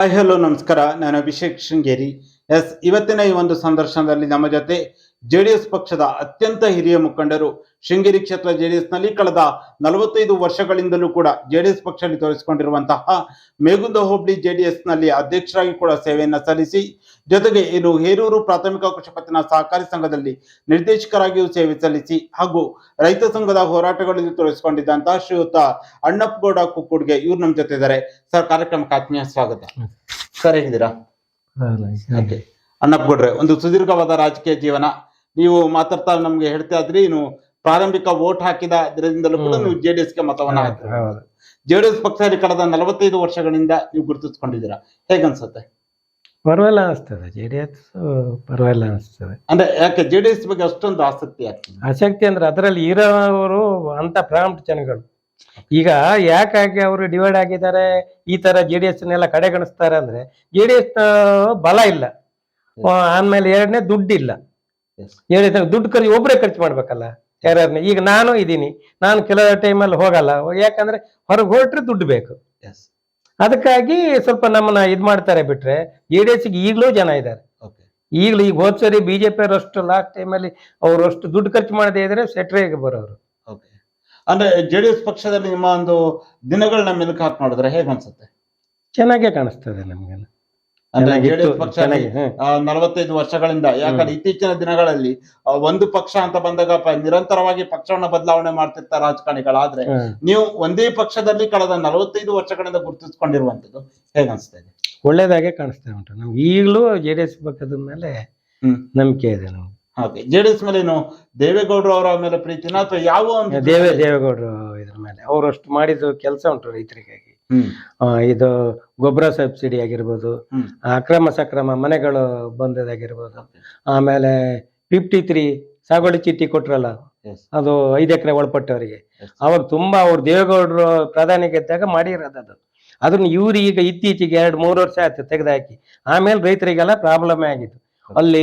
Hi hello ನಮಸ್ಕಾರ. ನಾನು Abhishek Sringeri. S ಇವತ್ತಿನ ಈ ಒಂದು ಸಂದರ್ಶನದಲ್ಲಿ ನಮ್ಮ ಜೊತೆ ಜೆಡಿಎಸ್ ಪಕ್ಷದ ಅತ್ಯಂತ ಹಿರಿಯ ಮುಖಂಡರು ಶೃಂಗೇರಿ ಕ್ಷೇತ್ರ ಜೆಡಿಎಸ್ನಲ್ಲಿ ಕಳೆದ ನಲವತ್ತೈದು ವರ್ಷಗಳಿಂದಲೂ ಕೂಡ ಜೆಡಿಎಸ್ ಪಕ್ಷದಲ್ಲಿ ತೋರಿಸಿಕೊಂಡಿರುವಂತಹ ಮೇಗುಂದ ಹೋಬಳಿ ಜೆಡಿಎಸ್ನಲ್ಲಿ ಅಧ್ಯಕ್ಷರಾಗಿ ಕೂಡ ಸೇವೆಯನ್ನು ಸಲ್ಲಿಸಿ ಜೊತೆಗೆ ಇನ್ನು ಹೇರೂರು ಪ್ರಾಥಮಿಕ ಕೃಷಿ ಪತ್ತಿನ ಸಹಕಾರಿ ಸಂಘದಲ್ಲಿ ನಿರ್ದೇಶಕರಾಗಿಯೂ ಸೇವೆ ಸಲ್ಲಿಸಿ ಹಾಗೂ ರೈತ ಸಂಘದ ಹೋರಾಟಗಳಲ್ಲಿ ತೋರಿಸಿಕೊಂಡಿದ್ದಂತಹ ಶ್ರೀಯುತ ಅಣ್ಣಪ್ಪಗೌಡ ಕುಕ್ಕುಡ್ಗೆ ಇವ್ರು ನಮ್ಮ ಜೊತೆ ಇದ್ದಾರೆ ಸರ್ ಕಾರ್ಯಕ್ರಮಕ್ಕೆ ಆತ್ಮೀಯ ಸ್ವಾಗತ. ಸರ್ ಹೇಗಿದ್ದೀರಾ? ಅಣ್ಣಪ್ಪಗೌಡ್ರೆ ಒಂದು ಸುದೀರ್ಘವಾದ ರಾಜಕೀಯ ಜೀವನ ನೀವು ಮಾತಾಡ್ತಾ ನಮ್ಗೆ ಹೇಳ್ತಾ ಇದ್ರಿ ನೀವು ಪ್ರಾರಂಭಿಕ ವೋಟ್ ಹಾಕಿದ ಇದರಿಂದಲೂ ಕೂಡ. ನೀವು ಜೆಡಿಎಸ್ಗೆ ಮತವನ್ನ ಹಾಕಿದ್ರಿ. ಜೆಡಿಎಸ್ ಪಕ್ಷದಲ್ಲಿ ಕಳೆದ ನಲವತ್ತೈದು ವರ್ಷಗಳಿಂದ ನೀವು ಗುರುತಿಸ್ಕೊಂಡಿದ್ದೀರಾ? ಹೇಗನ್ಸುತ್ತೆ? ಪರವಾಗಿಲ್ಲ ಅನಿಸ್ತದೆ ಜೆ ಡಿ ಎಸ್ ಪರವಾಗಿಲ್ಲ ಅನಿಸ್ತದೆ. ಅಂದ್ರೆ ಯಾಕೆ ಜೆಡಿಎಸ್ ಬಗ್ಗೆ ಅಷ್ಟೊಂದು ಆಸಕ್ತಿ ಆಗ್ತದೆ ಆಸಕ್ತಿ ಅಂದ್ರೆ ಅದರಲ್ಲಿ ಇರೋರು ಅಂತ ಪ್ರಾಂಪ್ಟ್ ಜನಗಳು. ಈಗ ಯಾಕಾಗಿ ಅವರು ಡಿವೈಡ್ ಆಗಿದ್ದಾರೆ ಈ ತರ ಜೆ ಡಿ ಎಸ್ ನೆಲ್ಲ ಕಡೆಗಣಿಸ್ತಾರೆ ಅಂದ್ರೆ ಜೆ ಡಿ ಎಸ್ ಬಲ ಇಲ್ಲ. ಆಮೇಲೆ ಎರಡನೇ ದುಡ್ಡಿಲ್ಲ. Yes. ಹೇಳಿದ ದುಡ್ಡು ಖರ್ಚು ಒಬ್ಬರೇ ಖರ್ಚು ಮಾಡ್ಬೇಕಲ್ಲ ಯಾರ್ಯಾರನ್ನ ಈಗ ನಾನು ಇದ್ದೀನಿ ನಾನು ಕೆಲವು ಟೈಮಲ್ಲಿ ಹೋಗಲ್ಲ ಯಾಕಂದ್ರೆ ಹೊರಗೆ ಹೊರಟ್ರೆ ದುಡ್ಡು ಬೇಕು. ಅದಕ್ಕಾಗಿ ಸ್ವಲ್ಪ ನಮ್ಮನ್ನ ಇದ್ ಮಾಡ್ತಾರೆ ಬಿಟ್ರೆ ಜೆ ಡಿ ಎಸ್ಗೆ ಈಗಲೂ ಜನ ಇದ್ದಾರೆ. ಈಗಲೂ ಈಗ ಹೋದ್ ಸರಿ ಬಿಜೆಪಿ ಅಷ್ಟು ಲಾಸ್ಟ್ ಟೈಮಲ್ಲಿ ಅವರು ಅಷ್ಟು ದುಡ್ಡು ಖರ್ಚು ಮಾಡದೇ ಇದ್ರೆ ಸೆಟ್ರಿಗೆ ಬರೋರು. ಓಕೆ ಅಂದ್ರೆ ಜೆಡಿಎಸ್ ಪಕ್ಷದಲ್ಲಿ ನಿಮ್ಮ ಒಂದು ದಿನಗಳನ್ನ ಮೆಲುಕು ಹಾಕಿ ಮಾಡಿದ್ರೆ ಹೇಗೆ ಅನ್ಸುತ್ತೆ? ಚೆನ್ನಾಗೇ ಕಾಣಿಸ್ತದೆ ನಮ್ಗೆ ಅಂದ್ರೆ ಜೆಡಿಎಸ್ ಪಕ್ಷ. ನಲವತ್ತೈದು ವರ್ಷಗಳಿಂದ. ಯಾಕಂದ್ರೆ ಇತ್ತೀಚಿನ ದಿನಗಳಲ್ಲಿ ಒಂದು ಪಕ್ಷ ಅಂತ ಬಂದಾಗ ನಿರಂತರವಾಗಿ ಪಕ್ಷವನ್ನ ಬದಲಾವಣೆ ಮಾಡ್ತಿರ್ತಾರೆ ರಾಜಕಾರಣಿಗಳಾದ್ರೆ ನೀವು ಒಂದೇ ಪಕ್ಷದಲ್ಲಿ ಕಳೆದ ನಲವತ್ತೈದು ವರ್ಷಗಳಿಂದ ಗುರುತಿಸ್ಕೊಂಡಿರುವಂತದ್ದು ಹೇಗನ್ಸ್ತಾ ಇದೆ? ಒಳ್ಳೇದಾಗೆ ಕಾಣಿಸ್ತಾ ಉಂಟು. ನಮ್ಗೆ ಈಗಲೂ ಜೆ ಡಿ ಎಸ್ ಪಕ್ಕದ ಮೇಲೆ ನಂಬಿಕೆ ಇದೆ ನಮ್ಗೆ. ಹಾಗೆ. ಜೆಡಿಎಸ್ ಮೇಲೆ ಏನು? ದೇವೇಗೌಡರು ಅವರ ಮೇಲೆ ಪ್ರೀತಿನ ಅಥವಾ ಯಾವ ದೇವೇ ದೇವೇಗೌಡರು ಇದ್ರ ಮೇಲೆ. ಅವರಷ್ಟು ಮಾಡಿದ ಕೆಲಸ ಉಂಟು ರೈತರಿಗಾಗಿ. ಇದು ಗೊಬ್ಬರ ಸಬ್ಸಿಡಿ ಆಗಿರ್ಬೋದು ಅಕ್ರಮ ಸಕ್ರಮ ಮನೆಗಳು ಬಂದದಾಗಿರ್ಬೋದು ಆಮೇಲೆ ಫಿಫ್ಟಿ ತ್ರೀ ಸಾಗುವಳಿ ಚೀಟಿ ಕೊಟ್ರಲ್ಲ ಅದು ಐದು ಎಕರೆ ಒಳಪಟ್ಟವರಿಗೆ. ಅವಾಗ ತುಂಬಾ ಅವ್ರು ದೇವೇಗೌಡರು ಪ್ರಧಾನಿ ಗೆದ್ದಾಗ ಮಾಡಿರೋದದು ಅದು. ಅದನ್ನ ಇವ್ರು ಈಗ ಇತ್ತೀಚೆಗೆ ಎರಡು ಮೂರು ವರ್ಷ ಆಯ್ತು ತೆಗೆದಾಕಿ. ಆಮೇಲೆ ರೈತರಿಗೆಲ್ಲ ಪ್ರಾಬ್ಲಮ್ ಆಗಿತ್ತು ಅಲ್ಲಿ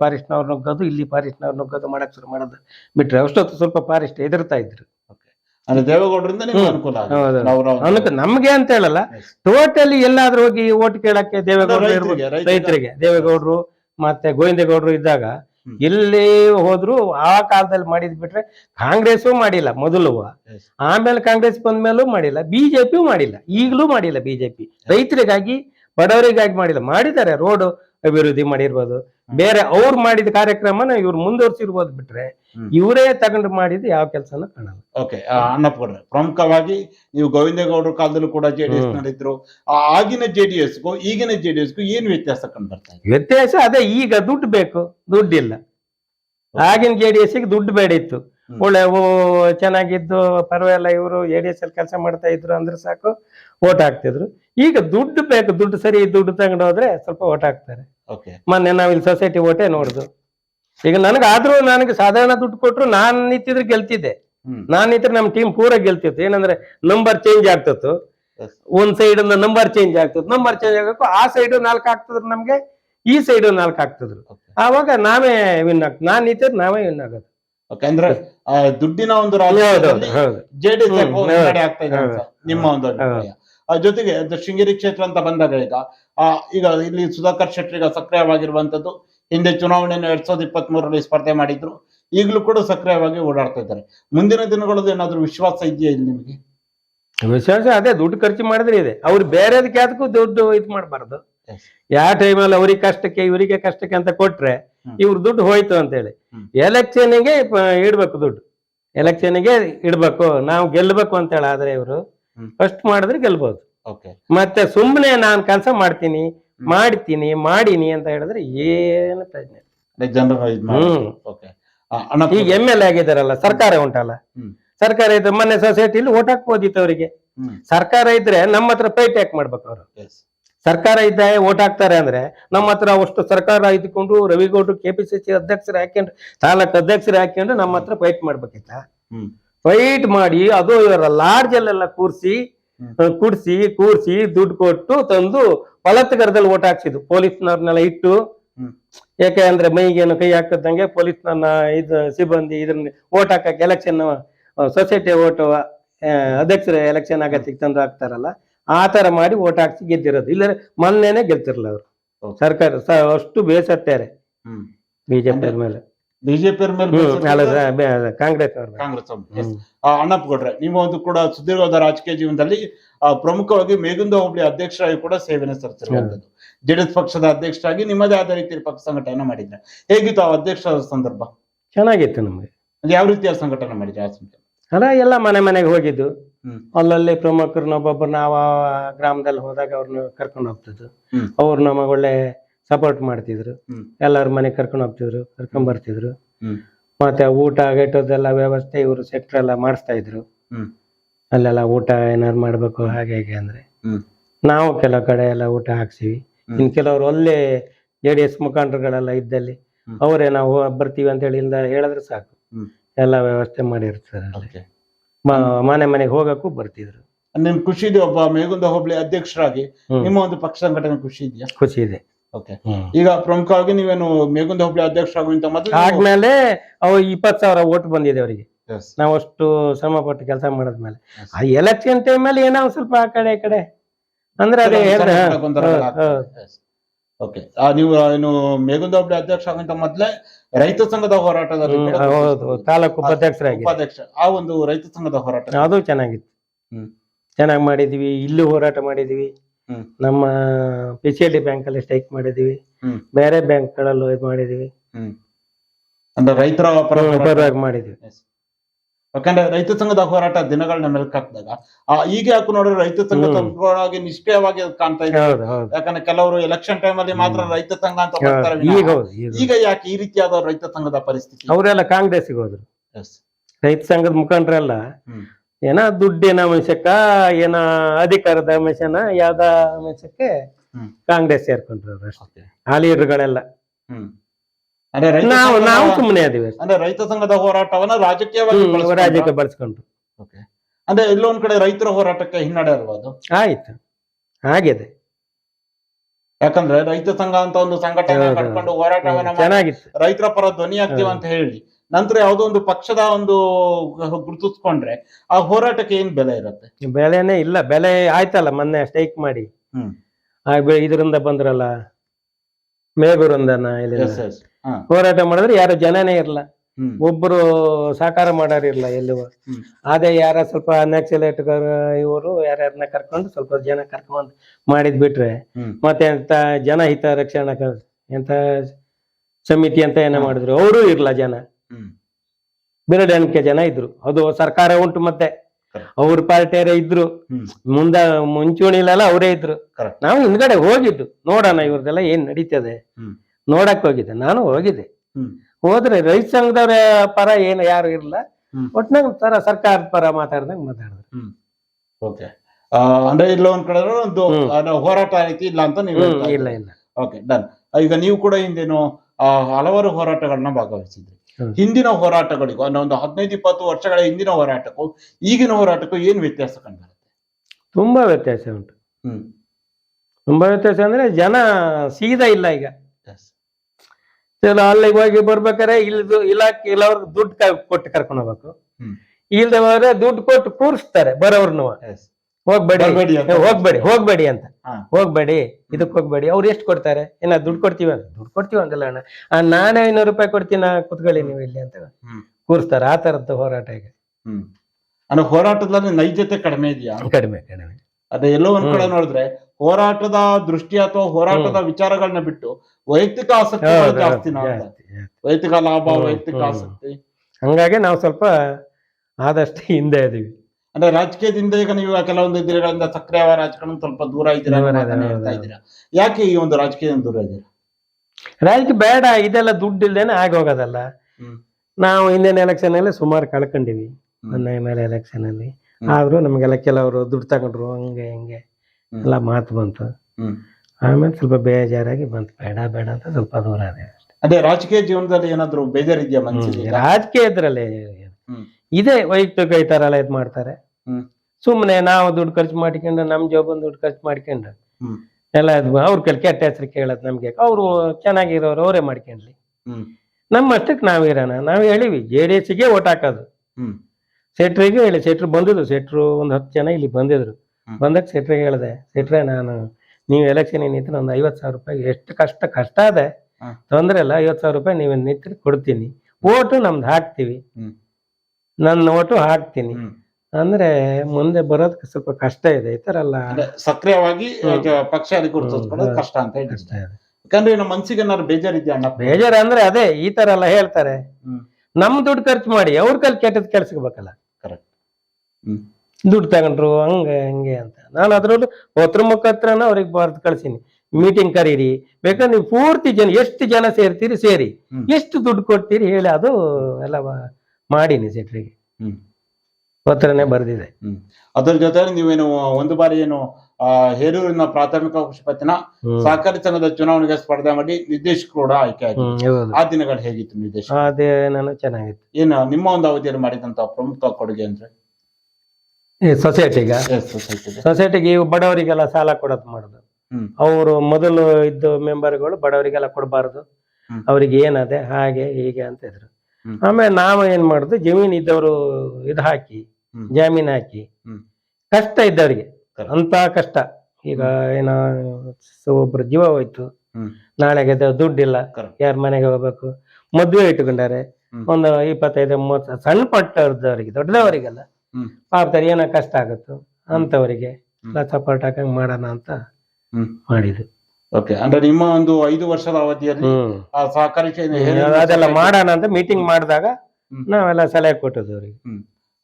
ಫಾರೆಸ್ಟ್ನವ್ರು ನುಗ್ಗೋದು ಇಲ್ಲಿ ಫಾರೆಸ್ಟ್ನವ್ರು ನುಗ್ಗೋದು ಮಾಡಕ್ ಶುರು ಮಾಡೋದು ಬಿಟ್ರೆ ಅಷ್ಟೊತ್ತು ಸ್ವಲ್ಪ ಫಾರೆಸ್ಟ್ ಎದುರ್ತಾ ಇದ್ರು. ಅಂದ್ರೆ ದೇವೇಗೌಡರಿಂದ ನಿಮ್ಗೆ. ಅನುಕೂಲ. ಹೌದು. ನಮ್ಗೆ ಅಂತ ಹೇಳಲ್ಲ. ಟೋಟಲಿ ಎಲ್ಲಾದ್ರೂ ಹೋಗಿ ಓಟ್ ಕೇಳಕ್ಕೆ ದೇವೇಗೌಡರು ಇರ್ಬೋದು ರೈತರಿಗೆ, ರೈತರಿಗೆ. ರೈತರಿಗೆ ದೇವೇಗೌಡರು ಮತ್ತೆ ಗೋವಿಂದೇಗೌಡರು ಇದ್ದಾಗ ಇಲ್ಲಿ ಎಲ್ಲಿ ಹೋದ್ರು ಆ ಕಾಲದಲ್ಲಿ ಮಾಡಿದ್ ಬಿಟ್ರೆ ಕಾಂಗ್ರೆಸ್ ಮಾಡಿಲ್ಲ ಮೊದಲು Yes. ಆಮೇಲೆ ಕಾಂಗ್ರೆಸ್ ಬಂದ್ಮೇಲೂ ಮಾಡಿಲ್ಲ ಬಿಜೆಪಿಯೂ ಮಾಡಿಲ್ಲ ಈಗಲೂ ಮಾಡಿಲ್ಲ ಬಿಜೆಪಿ ರೈತರಿಗಾಗಿ ಬಡವರಿಗಾಗಿ ಮಾಡಿಲ್ಲ ಮಾಡಿದ್ದಾರೆ ರೋಡ್ ಅಭಿವೃದ್ಧಿ ಮಾಡಿರ್ಬೋದು. ಬೇರೆ ಅವ್ರು ಮಾಡಿದ ಕಾರ್ಯಕ್ರಮನ ಇವ್ರು ಮುಂದುವರ್ಸಿರ್ಬೋದು ಬಿಟ್ರೆ ಇವರೇ ತಗೊಂಡು ಮಾಡಿದ ಯಾವ ಕೆಲಸನ ಕಾಣಲ್ಲ. ಓಕೆ ಅಣ್ಣಪ್ಪಗೌಡ್ರೆ ಪ್ರಮುಖವಾಗಿ ನೀವು ಗೋವಿಂದೇಗೌಡರ ಕಾಲದಲ್ಲೂ ಕೂಡ ಜೆಡಿಎಸ್ ಡಿ ಎಸ್ ಆ ಆಗಿನ ಜೆಡಿಎಸ್ಗೂ ಈಗಿನ ಜೆಡಿಎಸ್ಗೂ ಏನ್ ವ್ಯತ್ಯಾಸ ಕಂಡು ಬರ್ತಾ ಇದೆ? ವ್ಯತ್ಯಾಸ ಅದೇ ಈಗ ದುಡ್ಡು ಬೇಕು ದುಡ್ಡಿಲ್ಲ. ಆಗಿನ ಜೆ ಡಿ ಎಸ್ ದುಡ್ಡು ಬೇಡ ಇತ್ತು ಹ್ಮ್. ಒಳ್ಳೆ ಚೆನ್ನಾಗಿದ್ದು ಪರವಾಗಿಲ್ಲ ಇವರು ಎ ಡಿ ಎಸ್ ಅಲ್ಲಿ ಕೆಲಸ ಮಾಡ್ತಾ ಇದ್ರು ಅಂದ್ರೆ ಸಾಕು ಓಟ್ ಹಾಕ್ತಿದ್ರು. ಈಗ ದುಡ್ಡು ಬೇಕು ದುಡ್ಡು ಸರಿ ದುಡ್ಡು ತಗೊಂಡು ಹೋದ್ರೆ ಸ್ವಲ್ಪ ಓಟ್ ಹಾಕ್ತಾರೆ. ಮೊನ್ನೆ ನಾವು ಇಲ್ಲಿ ಸೊಸೈಟಿ ಓಟೇ ನೋಡುದು. ಈಗ ನನಗೆ ಆದ್ರೂ ನನಗೆ ಸಾಧಾರಣ ದುಡ್ಡು ಕೊಟ್ಟರು ನಾನ್ ನಿಂತಿದ್ರೆ ಗೆಲ್ತಿದ್ದೆ. ನಾನು ನಿಂತ್ರೆ ನಮ್ ಟೀಮ್ ಪೂರ ಗೆಲ್ತಿತ್ತು. ಏನಂದ್ರೆ ನಂಬರ್ ಚೇಂಜ್ ಆಗ್ತಿತ್ತು. ಒಂದ್ ಸೈಡ್ ನಂಬರ್ ಚೇಂಜ್ ಆಗ್ತಿತ್ತು. ನಂಬರ್ ಚೇಂಜ್ ಆಗಬೇಕು ಆ ಸೈಡ್ ನಾಲ್ಕು ಆಗ್ತದ್ರು ನಮ್ಗೆ ಈ ಸೈಡ್ ನಾಲ್ಕು ಆಗ್ತದ್ರು ಅವಾಗ ಆವಾಗ ನಾವೇ ವಿನ್ ಆಗ್ತದೆ ನಾನ್ ನಿಂತಿದ್ರೆ ನಾವೇ ವಿನ್ ಆಗೋದು. ಆ, ದುಡ್ಡಿನ ಒಂದು ಜೆಡಿಎಸ್ ಆಗ್ತಾ ಇದೆ ಅಂತ ನಿಮ್ಮ ಒಂದು ಅಭಿಪ್ರಾಯ. ಜೊತೆಗೆ ಶೃಂಗೇರಿ ಕ್ಷೇತ್ರ ಅಂತ ಬಂದಾಗ ಈಗ ಆ, ಈಗ ಇಲ್ಲಿ ಸುಧಾಕರ್ ಶೆಟ್ಟಿ ಈಗ ಸಕ್ರಿಯವಾಗಿರುವಂತದ್ದು ಹಿಂದೆ ಚುನಾವಣೆಯನ್ನು ಎರಡ್ ಸಾವಿರದ ಇಪ್ಪತ್ತ್ ಮೂರರಲ್ಲಿ ಸ್ಪರ್ಧೆ ಮಾಡಿದ್ರು ಈಗಲೂ ಕೂಡ ಸಕ್ರಿಯವಾಗಿ ಓಡಾಡ್ತಾ ಇದ್ದಾರೆ. ಮುಂದಿನ ದಿನಗಳದ್ದು ಏನಾದ್ರು ವಿಶ್ವಾಸ ಇದೆಯಾ ಇಲ್ಲಿ ನಿಮಗೆ? ವಿಶ್ವಾಸ ಅದೇ ದುಡ್ಡು ಖರ್ಚು ಮಾಡಿದ್ರೆ ಇದೆ. ಅವ್ರು ಬೇರೆದಕ್ಕೆ ಅದಕ್ಕೂ ದುಡ್ಡು ಇದು ಮಾಡಬಾರ್ದು. ಯಾವ ಟೈಮಲ್ಲಿ ಅವ್ರಿಗೆ ಕಷ್ಟಕ್ಕೆ ಇವರಿಗೆ ಕಷ್ಟಕ್ಕೆ ಅಂತ ಕೊಟ್ರೆ. ಇವ್ರ ದುಡ್ಡು ಹೋಯ್ತು ಅಂತ ಹೇಳಿ ಎಲೆಕ್ಷನ್ ಎಲೆಕ್ಷನ್ಗೆ ಇಡ್ಬೇಕು ದುಡ್ಡು. ಎಲೆಕ್ಷನ್ಗೆ ಇಡ್ಬೇಕು. ನಾವು ಗೆಲ್ಬೇಕು ಅಂತ ಹೇಳಿ ಆದ್ರೆ ಇವರು ಫಸ್ಟ್ ಮಾಡಿದ್ರೆ ಗೆಲ್ಬಹುದು ಮತ್ತೆ ಸುಮ್ಮನೆ ನಾನು ಕೆಲಸ ಮಾಡ್ತೀನಿ ಮಾಡ್ತೀನಿ ಮಾಡಿನಿ ಅಂತ ಹೇಳಿದ್ರೆ ಏನು ಅಣ್ಣ ಈಗ ಎಂ ಎಲ್ ಎ ಆಗಿದಾರಲ್ಲ ಸರ್ಕಾರ ಉಂಟಲ್ಲ? ಸರ್ಕಾರ ಇದ್ರೆ ಮೊನ್ನೆ ಸೊಸೈಟಿಲಿ ಓಟ್ ಹಾಕ್ಬೋದಿತ್ತು ಅವರಿಗೆ. ಸರ್ಕಾರ ಇದ್ರೆ ನಮ್ಮ ಹತ್ರ ಯಾಕೆ ಮಾಡ್ಬೇಕು ಅವರು. ಸರ್ಕಾರ ಇದ್ದಾಗ ಓಟ್ ಹಾಕ್ತಾರೆ ಅಂದ್ರೆ ನಮ್ಮ ಹತ್ರ ಅವಷ್ಟು ಸರ್ಕಾರ ಇದ್ಕೊಂಡು ರವಿಗೌಡರು ಸಿ ಅಧ್ಯಕ್ಷರು ಹಾಕೊಂಡು ತಾಲೂಕ್ ಅಧ್ಯಕ್ಷರು ಹಾಕೊಂಡು ನಮ್ಮ ಹತ್ರ ಫೈಟ್ ಮಾಡ್ಬೇಕಿತ್ತ. ಫೈಟ್ ಮಾಡಿ ಅದು ಇವರ ಲಾಡ್ಜ್ ಅಲ್ಲೆಲ್ಲ ಕೂರ್ಸಿ ಕುಡಿಸಿ ಕೂರ್ಸಿ ದುಡ್ಡು ಕೊಟ್ಟು ತಂದು ಫಲತ್ಗರದಲ್ಲಿ ಓಟ್ ಹಾಕ್ಸಿದ್ರು ಪೊಲೀಸ್ನವ್ರನ್ನೆಲ್ಲ ಇಟ್ಟು ಯಾಕೆ ಅಂದ್ರೆ ಮೈಗೇನು ಕೈ ಹಾಕದಂಗೆ ಪೊಲೀಸ್ನ ಇದು ಸಿಬ್ಬಂದಿ ಇದ್ರನ್ನ ಓಟ್ ಹಾಕಕ್ಕೆ ಎಲೆಕ್ಷನ್ ಸೊಸೈಟಿ ಓಟ್ ಅಧ್ಯಕ್ಷರ ಎಲೆಕ್ಷನ್ ಆಗತ್ತಿಗೆ ತಂದು ಹಾಕ್ತಾರಲ್ಲ. ಆ ತರ ಮಾಡಿ ಓಟ್ ಹಾಕ್ಸಿ ಗೆದ್ದಿರೋದು. ಇಲ್ಲ ಮೊನ್ನೆನೆ ಗೆಲ್ತಿರ್ಲ ಅವರು. ಸರ್ಕಾರ ಅಷ್ಟು ಬೇಸತ್ತಾರೆ. ಬಿಜೆಪಿ ಮೇಲೆ. ಬಿಜೆಪಿ ಕಾಂಗ್ರೆಸ್ ಕಾಂಗ್ರೆಸ್ ಅವ್ರು. Yes. ಆ, ಅಣ್ಣಪ್ಪ ಗೌಡ್ರೆ ನಿಮ್ಮ ಒಂದು ಕೂಡ ಸುದೀರ್ಘವಾದ ರಾಜಕೀಯ ಜೀವನದಲ್ಲಿ ಪ್ರಮುಖವಾಗಿ ಮೇಗುಂದ ಹೋಬಳಿ ಅಧ್ಯಕ್ಷರಾಗಿ ಕೂಡ ಸೇವೆನ ಸಲ್ಲಿಸಿರುವಂತದ್ದು ಜೆಡಿಎಸ್ ಪಕ್ಷದ ಅಧ್ಯಕ್ಷರಾಗಿ ನಿಮ್ಮದೇ ಆದ ರೀತಿಯಲ್ಲಿ ಪಕ್ಷ ಸಂಘಟನೆ ಮಾಡಿದ್ರೆ? ಹೇಗಿತ್ತು ಆ ಅಧ್ಯಕ್ಷರ ಸಂದರ್ಭ? ಚೆನ್ನಾಗಿತ್ತು ನಮ್ಗೆ. ಯಾವ ರೀತಿಯ ಸಂಘಟನೆ ಮಾಡಿದ್ರೆ ಆ ಸಂದರ್ಭ? ಅಲ್ಲ ಎಲ್ಲ ಮನೆ ಮನೆಗೆ ಹೋಗಿದ್ದು. ಅಲ್ಲಲ್ಲಿ ಪ್ರಮುಖರನ್ನ ಒಬ್ಬೊಬ್ಬರು ನಾವು ಆ ಗ್ರಾಮದಲ್ಲಿ ಹೋದಾಗ ಅವ್ರನ್ನ ಕರ್ಕೊಂಡು ಹೋಗ್ತಿದ್ರು. ಅವ್ರು ನಮಗೆ ಒಳ್ಳೆ ಸಪೋರ್ಟ್ ಮಾಡ್ತಿದ್ರು ಎಲ್ಲರ ಮನೆ ಮನೆಗೆ ಕರ್ಕೊಂಡು ಹೋಗ್ತಿದ್ರು ಕರ್ಕೊಂಡ್ ಬರ್ತಿದ್ರು. ಮತ್ತೆ ಊಟ ಗೀಟದೆಲ್ಲ ವ್ಯವಸ್ಥೆ ಇವರು ಸೆಕ್ಟರ್ ಎಲ್ಲ ಮಾಡಿಸ್ತಾ ಇದ್ರು. ಅಲ್ಲೆಲ್ಲ ಊಟ ಏನಾರು ಮಾಡ್ಬೇಕು ಹಾಗೆ ಹೀಗೆ ಅಂದ್ರೆ ನಾವು ಕೆಲವು ಕಡೆ ಎಲ್ಲ ಊಟ ಹಾಕ್ಸಿವಿ. ಇನ್ ಕೆಲವ್ರು ಒಳ್ಳೆ ಜೆ ಡಿ ಎಸ್ ಮುಖಂಡರುಗಳೆಲ್ಲ ಇದ್ದಲ್ಲಿ. ಅವರೇ ನಾವು ಬರ್ತೀವಿ ಅಂತ ಹೇಳಿ ಇಲ್ಲ ಹೇಳಿದ್ರೆ ಸಾಕು. ಎಲ್ಲ ವ್ಯವಸ್ಥೆ ಮಾಡಿರ್ತಾರೆ ಮನೆ ಮನೆಗೆ ಹೋಗಕ್ಕೂ ಬರ್ತಿದ್ರು. ನಿಮ್ ಖುಷಿ ಇದೆ ಒಬ್ಬ ಮೇಗುಂದ ಹೋಬಳಿ ಅಧ್ಯಕ್ಷರಾಗಿ. ನಿಮ್ಮ ಒಂದು ಪಕ್ಷ ಸಂಘಟನೆ ಖುಷಿ ಇದೆಯಾ ಖುಷಿ ಇದೆ. ಓಕೆ. ಈಗ ಪ್ರಮುಖವಾಗಿ ನೀವೇನು ಮೇಗುಂದ ಹೋಬಳಿ ಅಧ್ಯಕ್ಷರಾಗುವಂತ ಮೊದಲು ಆದ್ಮೇಲೆ ಅವು ಇಪ್ಪತ್ ಸಾವಿರ ಓಟ್ ಬಂದಿದೆ ಅವರಿಗೆ. ನಾವಷ್ಟು ನಾವು ಅಷ್ಟು ಶ್ರಮ ಪಟ್ಟು ಕೆಲಸ ಮಾಡಿದ್ಮೇಲೆ. ಆ ಎಲೆಕ್ಷನ್ ಟೈಮಲ್ಲಿ ಏನೋ ಸ್ವಲ್ಪ ಆ ಕಡೆ ಈ ಕಡೆ. ಅಂದ್ರೆ ಅದೇ ಆ, ನೀವು ಏನು ಮೇಗುಂದ ಅಧ್ಯಕ್ಷ ಆಗಂತ ಮೊದ್ಲೇ ರೈತ ಸಂಘದ ಹೋರಾಟದಲ್ಲಿ ತಾಲೂಕು ಉಪಾಧ್ಯಕ್ಷರಾಗಿ. ಉಪಾಧ್ಯಕ್ಷ. ಆ ಒಂದು ರೈತ ಸಂಘದ ಹೋರಾಟ. ಅದು ಚೆನ್ನಾಗಿತ್ತು. ಚೆನ್ನಾಗಿ ಮಾಡಿದ್ವಿ. ಇಲ್ಲೂ ಹೋರಾಟ ಮಾಡಿದ್ವಿ. ನಮ್ಮ P C L D bank ಅಲ್ಲಿ ಸ್ಟ್ರೈಕ್ ಮಾಡಿದ್ವಿ. ಬೇರೆ ಬ್ಯಾಂಕ್ ಗಳಲ್ಲೂ ಇದು ಮಾಡಿದ್ವಿ. ಅಂದ್ರೆ ರೈತರ. ಪರವಾಗಿ ಮಾಡಿದ್ವಿ. ಯಾಕಂದ್ರೆ ರೈತ ಸಂಘದ ಹೋರಾಟ ದಿನಗಳನ್ನ ಮೆಲ್ಕಾಕ್ದಾಗ ಆ ಈಗ ಯಾಕೆ ನೋಡಿದ್ರೆ ರೈತ ಸಂಘ. ಸಂಪೂರ್ಣವಾಗಿ ನಿಷ್ಕ್ರಿಯವಾಗಿ ಕಾಣ್ತಾ ಇದೆ. ಯಾಕಂದ್ರೆ ಕೆಲವರು ಎಲೆಕ್ಷನ್ ಟೈಮ್ ಅಲ್ಲಿ ಮಾತ್ರ. ರೈತ ಸಂಘ ಅಂತ ಬರ್ತಾರೆ ಈಗ ಯಾಕೆ ಈ ರೀತಿಯಾದ ರೈತ ಸಂಘದ ಪರಿಸ್ಥಿತಿ? ಅವರೆಲ್ಲ ಕಾಂಗ್ರೆಸ್ ಹೋದ್ರು. ರೈತ ಸಂಘದ ಮುಖಂಡರೆಲ್ಲ ಎಲ್ಲ ಏನ ದುಡ್ಡಿನ ಅಂಶಕ್ಕ ಏನ ಅಧಿಕಾರದ ಅಂಶನ ಯಾವ್ದ ಅಂಶಕ್ಕೆ ಕಾಂಗ್ರೆಸ್ ಸೇರ್ಕೊಂಡ್ರು ಅಷ್ಟೇ. ಆ ಲೀಡರ್ಗಳೆಲ್ಲ ಹ್ಮ್. ಅಂದ್ರೆ ರೈತ ನಾವು ಸಂಘದ- ನಾವು ಸುಮ್ಮನೆ ಅದೀವಿ ಅಂದ್ರೆ ರೈತ ಸಂಘದ ಹೋರಾಟವನ್ನ ರಾಜಕೀಯವಾಗಿ ಹ್ಮ್, ಬಳಸ್ಕೊಂಡ್ರಾ? ರಾಜ್ಯಕ್ಕೆ ಬಳಸ್ಕೊಂಡ್ರು. Okay. ಅಂದ್ರೆ ಎಲ್ಲೊಂದ್ ಕಡೆ ರೈತರ ಹೋರಾಟಕ್ಕೆ ಹಿನ್ನಡೆ ಅಲ್ವಾ ಅದು? ಆಯ್ತು. ಆಗಿದೆ. ಯಾಕಂದ್ರೆ ರೈತ ಸಂಘ ಅಂತ ಒಂದು ಸಂಘಟನೆ ಹೌದು. ಕಟ್ಕೊಂಡು ಹೋರಾಟವನ್ನ ಮಾಡಿ ಚೆನ್ನಾಗಿತ್ತು. ರೈತರ ಪರ ಧ್ವನಿ ಆಗ್ತೀವಿ ಅಂತ ಹೇಳಿ. ನಂತರ ಯಾವುದೋ ಒಂದು ಪಕ್ಷದ ಒಂದು ಗುರುತಿಸ್ಕೊಂಡ್ರೆ ಆ ಹೋರಾಟಕ್ಕೆ ಏನ್ ಬೆಲೆ ಇರುತ್ತೆ? ಬೆಳೆನೇ ಇಲ್ಲ. ಬೆಲೆ ಆಯ್ತಲ್ಲ ಮೊನ್ನೆ ಸ್ಟ್ರೈಕ್ ಮಾಡಿ. ಹ್ಮ್. ಆ ಬೆ- ಇದರಿಂದ ಬಂದ್ರಲ್ಲ. ಮೇಗುರಂದನ ಇಲ್ಲಿ ಹೋರಾಟ ಮಾಡಿದ್ರೆ ಯಾರು ಜನನೇ ಇರಲ್ಲ. ಒಬ್ರು ಒಬ್ಬರು ಸಾಕಾರ ಮಾಡೋರಿಲ್ಲ ಎಲ್ಲೂ. ಅದೇ ಯಾರ ಸ್ವಲ್ಪ ನಕ್ಸಲೇಟ್ ಇವರು ಯಾರ್ಯಾರನ್ನ ಕರ್ಕೊಂಡು ಸ್ವಲ್ಪ ಜನ ಕರ್ಕೊಂಡ್ ಮಾಡಿದ್ ಬಿಟ್ರೆ ಮತ್ತೆ ಎಂತ ಜನ ಹಿತ ರಕ್ಷಣಾ ಎಂತ ಸಮಿತಿ ಅಂತ ಏನೋ ಮಾಡಿದ್ರು. ಅವರು ಇರ್ಲ ಜನ. ಬಿರಡಣಿಕೆ ಜನ ಇದ್ರು. ಅದು ಸರ್ಕಾರ ಉಂಟು ಮತ್ತೆ. ಅವ್ರ ಪಾರ್ಟಿಯರೇ ಇದ್ರು. ಮುಂದ ಮುಂಚೂಣಿಲೆಲ್ಲ ಅವರೇ ಇದ್ರು. ನಾವು ಹಿಂದ್ಗಡೆ ಹೋಗಿದ್ದು. ನೋಡೋಣ ಇವ್ರದೆಲ್ಲ ಏನ್ ನಡೀತದೆ. ನೋಡಕ್ ಹೋಗಿದ್ದೆ. ನಾನು ಹೋಗಿದ್ದೆ. ಹ್ಮ್. ಹೋದ್ರೆ ರೈತ ಸಂಘದವ್ರ ಪರ ಏನು ಯಾರು ಇರಲ್ಲ. ಒಟ್ನಾಗ ತರ ಸರ್ಕಾರದ ಪರ ಮಾತಾಡ್ದಂಗ್ ಮಾತಾಡಿದ್ರು. ಓಕೆ ಅಂದ್ರೆ ಇಲ್ಲ ಒಂದ್ ಕಡೆ ಒಂದು ಹೋರಾಟ ಐತಿ ಇಲ್ಲ ಅಂತ ನೀವು ಇಲ್ಲ ಇಲ್ಲ. ಓಕೆ ಡನ್ ಈಗ ನೀವು ಕೂಡ ಹಿಂದೇನು ಹಲವಾರು ಹೋರಾಟಗಳನ್ನ ಭಾಗವಹಿಸಿದ್ರಿ. ಹಿಂದಿನ ಹೋರಾಟಗಳಿಗೂ ಅಂದ್ರೆ ಒಂದು ಹದಿನೈದು ಇಪ್ಪತ್ತು ವರ್ಷಗಳ ಹಿಂದಿನ ಹೋರಾಟಕ್ಕೂ ಈಗಿನ ಹೋರಾಟಕ್ಕೂ ಏನ್ ವ್ಯತ್ಯಾಸ ಕಂಡುಬರುತ್ತೆ ತುಂಬಾ ವ್ಯತ್ಯಾಸ ಉಂಟು. ಹ್ಮ್. ತುಂಬಾ ವ್ಯತ್ಯಾಸ ಅಂದ್ರೆ ಜನ ಸೀದಾ ಇಲ್ಲ ಈಗ. ಅಲ್ಲಿಗೆ ಹೋಗಿ ಬರ್ಬೇಕಾರೆ ಇಲ್ದು ಇಲಾಖೆ ಇಲ್ಲವ್ರಿಗೆ ದುಡ್ಡು ಕೊಟ್ಟು ಕರ್ಕೊಂಡು ಹೋಗ್ಬೇಕು. ಇಲ್ದೆ ಹೋದ್ರೆ ದುಡ್ಡು ಕೊಟ್ಟು ಕೂರಿಸ್ತಾರೆ ಬರೋರ್ನು. ಹೋಗ್ಬೇಡಿ. ಹೋಗ್ಬೇಡಿ ಹೋಗ್ಬೇಡಿ ಅಂತ. ಹೋಗ್ಬೇಡಿ ಇದಕ್ ಹೋಗ್ಬೇಡಿ. ಅವ್ರು ಎಷ್ಟು ಕೊಡ್ತಾರೆ? ಏನ ದುಡ್ಡು ಕೊಡ್ತೀವಿ ಅಂತ. ದುಡ್ಡು ಕೊಡ್ತೀವಿ ಅಂದಲ್ಲ ಅಣ್ಣ. ನಾನೇ ಐನೂರು ರೂಪಾಯಿ ಕೊಡ್ತೀನಿ ನಾ ಕುತ್ಕೊಳ್ಳಿ ನೀವು ಇಲ್ಲಿ ಅಂತ. ಕೂರಿಸ್ತಾರೆ. ಆ ತರದ್ದು ಹೋರಾಟ ಈಗ. ಹ್ಮ್. ಹೋರಾಟದಲ್ಲಿ ನೈಜತೆ ಕಡಿಮೆ ಇದೆಯಾ? ಕಡಿಮೆ ಕಡಿಮೆ. ಅದೇ ಎಲ್ಲೋ ಒಂದ್ ಕಡೆ ನೋಡಿದ್ರೆ ಹೋರಾಟದ ದೃಷ್ಟಿ ಅಥವಾ ಹೋರಾಟದ ವಿಚಾರಗಳನ್ನ ಬಿಟ್ಟು ವೈಯಕ್ತಿಕ ಆಸಕ್ತಿ ಜಾಸ್ತಿ. ವೈಯಕ್ತಿಕ ಲಾಭ ವೈಯಕ್ತಿಕ ಆಸಕ್ತಿ. ಹಂಗಾಗಿ ನಾವು ಸ್ವಲ್ಪ ಆದಷ್ಟು ಹಿಂದೆ ಇದೀವಿ. ಅಂದ್ರೆ ರಾಜಕೀಯದಿಂದ ಈಗ ನೀವು ಕೆಲವೊಂದು ದಿನಗಳಿಂದ ಸಕ್ರಿಯ ರಾಜಕಾರಣ ಸ್ವಲ್ಪ ದೂರ ಇದ್ದೀರಾ ಯಾಕೆ ಈ ಒಂದು ರಾಜಕೀಯದಿಂದ ದೂರ ಇದ್ದೀರಾ? ರಾಜಕೀಯ ಬೇಡ ಇದೆಲ್ಲ ದುಡ್ಡು ಇಲ್ದೇನೆ ಆಗೋಗೋದಲ್ಲ ನಾವು ಹಿಂದಿನ ಎಲೆಕ್ಷನ್ ಅಲ್ಲಿ ಸುಮಾರು ಕಳ್ಕೊಂಡಿವಿ ಮೇಲೆ ಎಲೆಕ್ಷನ್ ಅಲ್ಲಿ. ಆದ್ರೂ ನಮಗೆಲ್ಲ ಕೆಲವರು ದುಡ್ಡು ತಗೊಂಡ್ರು ಹಂಗೆ ಹಿಂಗೆ. ಎಲ್ಲ ಮಾತು ಬಂತು. ಆಮೇಲೆ ಸ್ವಲ್ಪ ಬೇಜಾರಾಗಿ ಬಂತು. ಬೇಡ ಬೇಡ ಅಂತ ಸ್ವಲ್ಪ ದೂರ ಅದೇ ಅದೇ ರಾಜಕೀಯ ಜೀವನದಲ್ಲಿ ಏನಾದ್ರು ಬೇಜಾರಿದ್ಯಾ ಮನಸ್ಸಿಗೆ ರಾಜಕೀಯ ಹ್ಮ್. ಇದೇ ವೈಯಕ್ತಿಕ ಈ ತರ ಎಲ್ಲ ಇದು ಮಾಡ್ತಾರೆ. ಸುಮ್ಮನೆ ನಾವು ದುಡ್ಡು ಖರ್ಚು ಮಾಡ್ಕೊಂಡು ನಮ್ ಜೋಬನ್ ದುಡ್ಡು ಖರ್ಚು ಮಾಡ್ಕೊಂಡು. ಹ್ಮ್. ಎಲ್ಲ ಇದು ಅವ್ರ ಕೆಲ ಕೆಟ್ಟ ಹೆಸರು ಕೇಳೋದು ನಮ್ಗೆ. ಅವ್ರು ಚೆನ್ನಾಗಿರೋರು ಅವರೇ ಮಾಡ್ಕೊಂಡ್ಲಿ. ನಮ್ಮ ಅಷ್ಟಕ್ಕೆ ನಾವಿರೋಣ ನಾವು ಹೇಳಿವಿ ಜೆ ಡಿ ಎಸ್ಗೆ ಓಟ್ ಹಾಕೋದು. ಸೆಟ್ರಿಗೆ ಹೇಳಿ ಸೆಟ್ರು ಬಂದಿದ್ರು. ಸೆಟ್ರು ಒಂದ್ ಹತ್ತು ಜನ ಇಲ್ಲಿ ಬಂದಿದ್ರು. ಬಂದಕ್ಕೆ ಬಂದಾಗ ಸೆಟ್ರಿಗೆ ಹೇಳಿದೆ ಸೆಟ್ರೆ ನಾನು ನೀವು ಎಲೆಕ್ಷನ್ ನಿಂತ್ರೆ ಒಂದು ಐವತ್ತು ಸಾವಿರ ರೂಪಾಯಿ ಎಷ್ಟು ಕಷ್ಟ ಕಷ್ಟ ಅದೇ. ತೊಂದ್ರೆ ಇಲ್ಲ ಐವತ್ತು ಸಾವಿರ ರೂಪಾಯಿ ನೀವು ನಿಂತ್ರೆ ಕೊಡ್ತೀನಿ. ಓಟು ನಮ್ದು ಹಾಕ್ತೀವಿ. ನನ್ನ ಓಟು ಹಾಕ್ತೀನಿ. ಅಂದ್ರೆ ಮುಂದೆ ಬರೋದಕ್ಕೆ ಸ್ವಲ್ಪ ಕಷ್ಟ ಇದೆ ಈ ತರ ಎಲ್ಲ ಸಕ್ರಿಯವಾಗಿ ಪಕ್ಷ. ಕಷ್ಟ ಅಂತ ಇದೆ. ಯಾಕಂದ್ರೆ ನಮ್ಮ ಮನ್ಸಿಗೆ ಏನಾದ್ರು ಬೇಜಾರಿದ್ಯಾ ಅಣ್ಣ? ಬೇಜಾರು ಅಂದ್ರೆ ಅದೇ ಈ ತರ ಎಲ್ಲ ಹೇಳ್ತಾರೆ. ನಮ್ ದುಡ್ಡು ಖರ್ಚು ಮಾಡಿ ಅವ್ರ ಕಲ್ ಕೆಟ್ಟದ್ ಕೆಲ್ಸಕ್ಕೆ ಬೇಕಲ್ಲ ಹ್ಮ್. ದುಡ್ಡು ತಗೊಂಡ್ರು ಹಂಗೆ ಹಂಗೆ ಅಂತ. ನಾನು ಅದ್ರಲ್ಲೂ ಒತ್ರ ಮುಖತ್ರನ ಅವ್ರಿಗೆ ಬರ್ದು ಕಳ್ಸೀನಿ. ಮೀಟಿಂಗ್ ಕರೀರಿ. ಬೇಕಾದ್ರೆ ನೀವು ಪೂರ್ತಿ ಜನ ಎಷ್ಟು ಜನ ಸೇರ್ತೀರಿ ಸೇರಿ. ಎಷ್ಟು ದುಡ್ಡು ಕೊಡ್ತೀರಿ ಹೇಳಿ ಅದು ಎಲ್ಲ ಮಾಡೀನಿ ಸೆಟ್ರಿಗೆ. ಹ್ಮ್. ಪತ್ರನೇ ಬರ್ದಿದೆ. ಹ್ಮ್. ಅದ್ರ ಜೊತೆ ನೀವೇನು ಒಂದು ಬಾರಿ ಏನು ಹೇರೂರಿನ ಪ್ರಾಥಮಿಕ ಪತ್ತಿನ. ಸಹಕಾರಿ ಸಂಘದ ಚುನಾವಣೆಗೆ ಸ್ಪರ್ಧೆ ಮಾಡಿ ನಿರ್ದೇಶಕರು ಕೂಡ ಆಯ್ಕೆ ಆ ದಿನಗಳು ಹೇಗಿತ್ತು ನಿರ್ದೇಶಕ ಅದೇ ನಾನು ಚೆನ್ನಾಗಿತ್ತು. ಏನು ನಿಮ್ಮ ಒಂದು ಅವಧಿಯಲ್ಲಿ ಮಾಡಿದಂತ ಪ್ರಮುಖ ಕೊಡುಗೆ ಅಂದ್ರೆ? ಈ ಸೊಸೈಟಿಗ ಸೊಸೈಟಿಗೆ ಇವು ಬಡವರಿಗೆಲ್ಲ ಸಾಲ ಕೊಡೋದು ಮಾಡುದು ಹ್ಮ್. ಅವರು ಮೊದಲು ಇದ್ದ ಮೆಂಬರ್ಗಳು ಬಡವರಿಗೆಲ್ಲ ಕೊಡಬಾರದು. ಅವ್ರಿಗೆ ಏನದೆ ಹಾಗೆ ಹೀಗೆ ಅಂತ ಇದ್ರು ಹ್ಮ್. ಆಮೇಲೆ ನಾವು ಏನ್ ಮಾಡುದು ಜಮೀನ್ ಇದ್ದವರು ಇದು ಹಾಕಿ ಹ್ಮ್. ಜಾಮೀನ್ ಹಾಕಿ ಹ್ಮ್. ಕಷ್ಟ ಇದ್ದವ್ರಿಗೆ Correct. ಅಂತ ಕಷ್ಟ ಈಗ ಏನೋ ಸ- ಒಬ್ರು ಜೀವ ಹೋಯ್ತು ಹ್ಮ್. ನಾಳೆಗೆ ದ- ದುಡ್ಡಿಲ್ಲ Correct. ಯಾರ ಮನೆಗೆ ಹೋಗ್ಬೇಕು ಮದ್ವೆ ಇಟ್ಕೊಂಡಾರೆ ಹ್ಮ್. ಒಂದು ಇಪ್ಪತ್ತೈದು ಮೂವತ್ತು ಸಣ್ಣ ಪಟ್ಟವ್ರದವರಿಗೆ ದೊಡ್ಡದವರಿಗೆಲ್ಲ ಪಾಪದವ್ರಿಗೆ ಏನೋ ಕಷ್ಟ ಆಗುತ್ತೋ ಅಂತವರಿಗೆ ಸಪೋರ್ಟ್ ಹಾಕಂಗ್ ಮಾಡೋಣ ಅಂತ ಹ್ಮ್. ಮಾಡಿದ್ದು. ಓಕೆ ಅಂದ್ರೆ ನಿಮ್ಮ ಒಂದು ಐದು ವರ್ಷದ ಅವಧಿಯಲ್ಲಿ ಆ ಸಹಕಾರಿ ಅದೆಲ್ಲ ಮಾಡೋಣ ಅಂತ ಮೀಟಿಂಗ್ ಮಾಡಿದಾಗ. ನಾವೆಲ್ಲ ಸಲಹೆ ಕೊಟ್ಟದ್ದು ಅವ್ರಿಗೆ.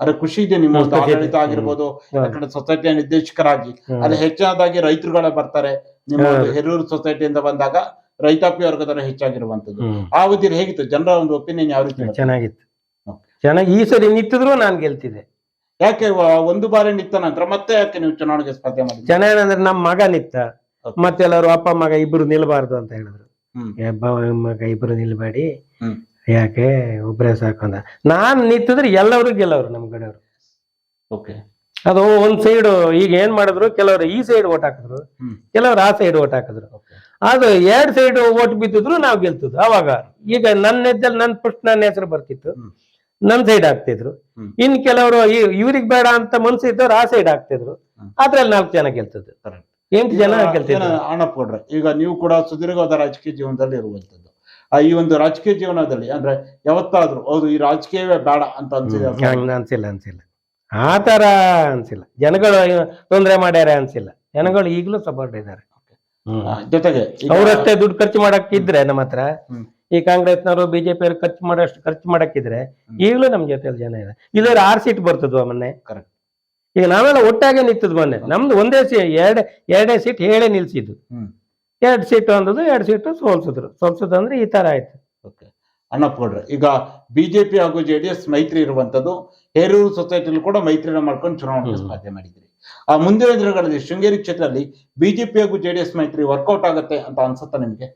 ಅದ್ರ ಖುಷಿ ಇದೆ ನಿಮ್ಮ. ಆಡಳಿತ ಆಗಿರ್ಬೋದು. ಸೊಸೈಟಿಯ ನಿರ್ದೇಶಕರಾಗಿ. ಅಲ್ಲಿ ಹೆಚ್ಚಾದಾಗಿ ರೈತರುಗಳೇ ಬರ್ತಾರೆ. ನಿಮ್ಮ. ಹೆರೂರು ಸೊಸೈಟಿಯಿಂದ ಬಂದಾಗ ರೈತಾಪಿ ವರ್ಗದವರು ಹೆಚ್ಚಾಗಿರುವಂತದ್ದು. ಆ ಅವಧಿಯಲ್ಲಿ ಹೇಗಿತ್ತು? ಜನರ ಒಂದು ಒಪಿನಿಯನ್ ಯಾವ ರೀತಿ ಚೆನ್ನಾಗಿತ್ತು. ಚೆನ್ನಾಗಿ ಈ ಸರಿ ನಿಂತಿದ್ರು ನಾನ್ ಗೆಲ್ತಿದ್ದೆ. ಯಾಕೆ ವ- ಒಂದು ಬಾರಿ ನಿಂತ ನಂತರ ಮತ್ತೆ ಯಾಕೆ ನೀವು ಚುನಾವಣೆಗೆ ಸ್ಪರ್ಧೆ ಮಾಡಿದ್ರಿ? ಏನಂದ್ರೆ ನಮ್ಮ ಮಗ ನಿತ್ತ. Okay. ಮತ್ತೆಲ್ಲರೂ ಅಪ್ಪ ಮಗ ಇಬ್ರು ನಿಲ್ಬಾರ್ದು ಅಂತ ಹೇಳಿದ್ರು. ಹ್ಮ್. ಏ ಅಪ್ಪ ಮಗ ಇಬ್ರು ನಿಲ್ಬೇಡಿ. ಹ್ಮ್. ಯಾಕೆ? ಒಬ್ರೇ ಸಾಕು ಅಂತ. ನಾನ್ ನಿಂತಿದ್ರೆ ಎಲ್ಲರೂ ಗೆಲ್ಲವ್ರು ನಮ್ ಕಡೆಯವ್ರು. ಓಕೆ. ಅದು ಒಂದ್ ಸೈಡ್ ಈಗ ಏನ್ ಮಾಡಿದ್ರು? ಕೆಲವರು ಈ ಸೈಡ್ ಓಟ್ ಹಾಕಿದ್ರು. ಹ್ಮ್. ಕೆಲವರು ಆ ಸೈಡ್ ಓಟ್ ಹಾಕಿದ್ರು. Okay. ಅದು ಎರಡ್ ಸೈಡ್ ಓಟ್ ಬಿದ್ದಿದ್ರು ನಾವು ಗೆಲ್ತಿದ್ರು ಅವಾಗ. ಈಗ ನನ್ನ ಹೆಜ್ಜಲ್ಲಿ ನನ್ನ ಪುಸ್ಟ್ ನನ್ನ ಹೆಸರು ಬರ್ತಿತ್ತು. ಹ್ಮ್. ನನ್ ಸೈಡ್ ಹಾಕ್ತಿದ್ರು. ಇನ್ ಕೆಲವರು ಇವ್ರಿಗೆ ಬೇಡ ಅಂತ ಮನ್ಸು ಇದ್ದವ್ರು ಆ ಸೈಡ್ ಹಾಕ್ತಿದ್ರು. ಅದ್ರಲ್ಲಿ ನಾಲ್ಕು ಜನ Correct. ಎಂಟು ಜನ ಗೆಲ್ತಿದ್ರು. ಅಣ್ಣಪ್ಪ ಕೊಡ್ರೆ ಈಗ ನೀವು ಕೂಡ ಸುದೀರ್ಘವಾದ ರಾಜಕೀಯ ಜೀವನದಲ್ಲಿ ಇರುವಂತದ್ದು ಆ ಈ ಒಂದು ರಾಜಕೀಯ ಜೀವನದಲ್ಲಿ ಅಂದ್ರೆ ಯಾವತ್ತಾದ್ರೂ ಹೌದು ಈ ರಾಜಕೀಯವೇ ಬೇಡ ಅಂತ ಅನ್ಸಿದೆ ಹ್ಮ್, ಅನ್ಸಿಲ್ಲ ಅನ್ಸಿಲ್ಲ. ಆ ತರ ಅನ್ಸಿಲ್ಲ. ಜನಗಳು ತೊಂದರೆ ಮಾಡ್ಯಾರ ಅನ್ಸಿಲ್ಲ. ಜನಗಳು ಈಗಲೂ ಸಪೋರ್ಟ್ ಇದ್ದಾರೆ. ಜೊತೆಗೆ ಅವರಷ್ಟೇ ದುಡ್ಡು ಖರ್ಚು ಮಾಡಕ್ಕಿದ್ರೆ ನಮ್ಮ ಹತ್ರ. ಈ ಕಾಂಗ್ರೆಸ್ನವರು ಬಿಜೆಪಿ ಅವ್ರು ಖರ್ಚು ಮಾಡೋಷ್ಟು ಖರ್ಚು ಮಾಡಕ್ಕಿದ್ರೆ ಈಗಲೂ ನಮ್ಮ ಜೊತೆಲಿ ಜನ ಇದೆ ಇದ್ರ ಆರ್ ಸೀಟ್ ಬರ್ತದ ಮೊನ್ನೆ? ಕರೆಕ್ಟ್ ಈಗ ನಾವೆಲ್ಲ ಒಟ್ಟಾಗೆ ನಿಂತದ್ ಮೊನ್ನೆ. ನಮ್ದು ಒಂದೇ ಸೀ ಎರಡೇ ಎರಡೇ ಸೀಟ್ ಹೇಳೇ ನಿಲ್ಸಿದ್ದು. ಎರಡು ಸೀಟ್ ಅಂದದ್ದು ಎರಡ್ ಸೀಟ್ ಸೋಲ್ಸಿದ್ರು. ಸೋಲ್ಸದ್ ಅಂದ್ರೆ ಈ ತರ ಆಯ್ತು. ಓಕೆ. ಅಣ್ಣಪ್ಪ ಈಗ ಬಿಜೆಪಿ ಹಾಗೂ ಜೆಡಿಎಸ್ ಮೈತ್ರಿ ಇರುವಂತದ್ದು ಹೇರೂರು ಸೊಸೈಟಿಲಿ ಕೂಡ ಮೈತ್ರಿನ ಮಾಡ್ಕೊಂಡು ಚುನಾವಣೆ. ಸ್ಪರ್ಧೆ ಮಾಡಿದ್ರಿ. ಆ ಮುಂದಿನ ದಿನಗಳಲ್ಲಿ ಶೃಂಗೇರಿ ಕ್ಷೇತ್ರದಲ್ಲಿ ಬಿಜೆಪಿ ಹಾಗೂ ಜೆಡಿಎಸ್ ಮೈತ್ರಿ ವರ್ಕೌಟ್ ಆಗುತ್ತೆ ಅಂತ ಅನ್ಸುತ್ತಾ ನಿಮ್ಗೆ?